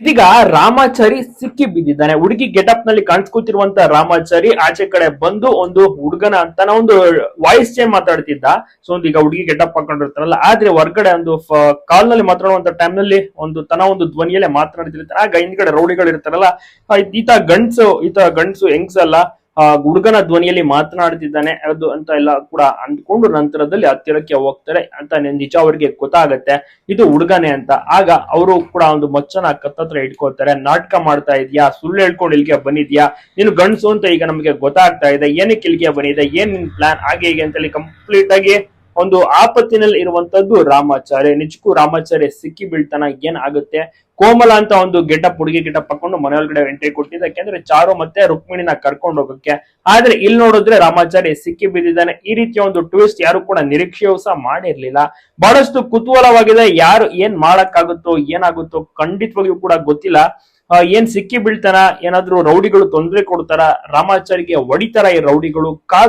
ಇದೀಗ ರಾಮಾಚಾರಿ ಸಿಕ್ಕಿ ಬಿದ್ದಿದ್ದಾನೆ. ಹುಡುಗಿ ಗೆಟಪ್ನಲ್ಲಿ ಕಾಣಿಸ್ಕೊತಿರುವಂತ ರಾಮಾಚಾರಿ ಆಚೆ ಕಡೆ ಬಂದು ಒಂದು ಹುಡುಗನ ಅಂತಾನ ಒಂದು ವಾಯ್ಸ್ ಚೇಂಜ್ ಮಾತಾಡ್ತಿದ್ದ. ಸೊ ಒಂದು ಈಗ ಹುಡುಗಿ ಗೆಟಪ್ ಹಾಕೊಂಡಿರ್ತಾರಲ್ಲ, ಆದ್ರೆ ಹೊರಗಡೆ ಒಂದು ಕಾಲ್ನಲ್ಲಿ ಮಾತಾಡುವಂತ ಟೈಮ್ನಲ್ಲಿ ಒಂದು ತನ ಒಂದು ಧ್ವನಿಯಲ್ಲೇ ಮಾತನಾಡ್ತಿರ್ತಾರೆ ಆಗ ಹಿಂದ್ಗಡೆ ರೌಡಿಗಳು ಇರ್ತಾರಲ್ಲ ಈತ ಗಂಡ್ಸು ಈತ ಗಂಡ್ಸು ಹೆಂಗ್ಸಲ್ಲ ಹುಡುಗನ ಧ್ವನಿಯಲ್ಲಿ ಮಾತನಾಡ್ತಿದ್ದಾನೆ ಅದು ಅಂತ ಎಲ್ಲ ಕೂಡ ಅಂದ್ಕೊಂಡು ನಂತರದಲ್ಲಿ ಹತ್ತಿರಕ್ಕೆ ಹೋಗ್ತಾರೆ ಅಂತ ನಿಜ ಅವರಿಗೆ ಗೊತ್ತಾಗತ್ತೆ. ಇದು ಹುಡುಗನೇ ಅಂತ. ಆಗ ಅವರು ಕೂಡ ಒಂದು ಮಚ್ಚನ ಕತ್ತತ್ರ ಇಟ್ಕೋತಾರೆ ನಾಟಕ ಮಾಡ್ತಾ ಇದೀಯಾ? ಸುಳ್ಳು ಹೇಳ್ಕೊಂಡು ಇಲ್ಲಿಗೆ ಬಂದಿದ್ಯಾ? ನೀನು ಗಂಡಸು ಅಂತ ಈಗ ನಮಗೆ ಗೊತ್ತಾಗ್ತಾ ಇದೆ. ಏನಕ್ಕೆ ಇಲ್ಲಿಗೆ ಬಂದಿದೆ? ಏನ್ ನಿನ್ ಪ್ಲಾನ್ ಹಾಗೆ ಹೀಗೆ ಅಂತೇಳಿ ಕಂಪ್ಲೀಟ್ ಆಗಿ ಒಂದು ಆಪತ್ತಿನಲ್ಲಿ ಇರುವಂತದ್ದು ರಾಮಾಚಾರ್ಯ. ನಿಜಕ್ಕೂ ರಾಮಾಚಾರ್ಯ ಸಿಕ್ಕಿ ಬೀಳ್ತಾನ ಏನ್ ಆಗುತ್ತೆ ಕೋಮಲ ಅಂತ ಒಂದು ಗೆಟಪ್, ಹುಡುಗಿ ಗೆಟಪ್ ಹಾಕೊಂಡು ಮನೆ ಒಳಗಡೆ ಎಂಟ್ರಿ ಕೊಟ್ಟಿದ್ದ ಯಾಕೆಂದ್ರೆ ಚಾರು ಮತ್ತೆ ರುಕ್ಮಿಣಿನ ಕರ್ಕೊಂಡು ಹೋಗಕ್ಕೆ ಆದ್ರೆ ಇಲ್ಲಿ ನೋಡಿದ್ರೆ ರಾಮಾಚಾರ್ಯ ಸಿಕ್ಕಿ ಬಿದ್ದಿದ್ದಾನೆ ಈ ರೀತಿಯ ಒಂದು ಟ್ವಿಸ್ಟ್ ಯಾರು ಕೂಡ ನಿರೀಕ್ಷೆಯೂ ಸಹ ಮಾಡಿರ್ಲಿಲ್ಲ. ಬಹಳಷ್ಟು ಕುತೂಹಲವಾಗಿದೆ. ಯಾರು ಏನ್ ಮಾಡಕ್ಕಾಗುತ್ತೋ, ಏನಾಗುತ್ತೋ ಖಂಡಿತವಾಗಿಯೂ ಕೂಡ ಗೊತ್ತಿಲ್ಲ. ಏನ್ ಸಿಕ್ಕಿ ಬೀಳ್ತಾರ ಏನಾದ್ರೂ ರೌಡಿಗಳು ತೊಂದರೆ ಕೊಡ್ತಾರ? ರಾಮಾಚಾರಿಗೆ ಹೊಡಿತಾರ ಈ ರೌಡಿಗಳು? ಕಾದು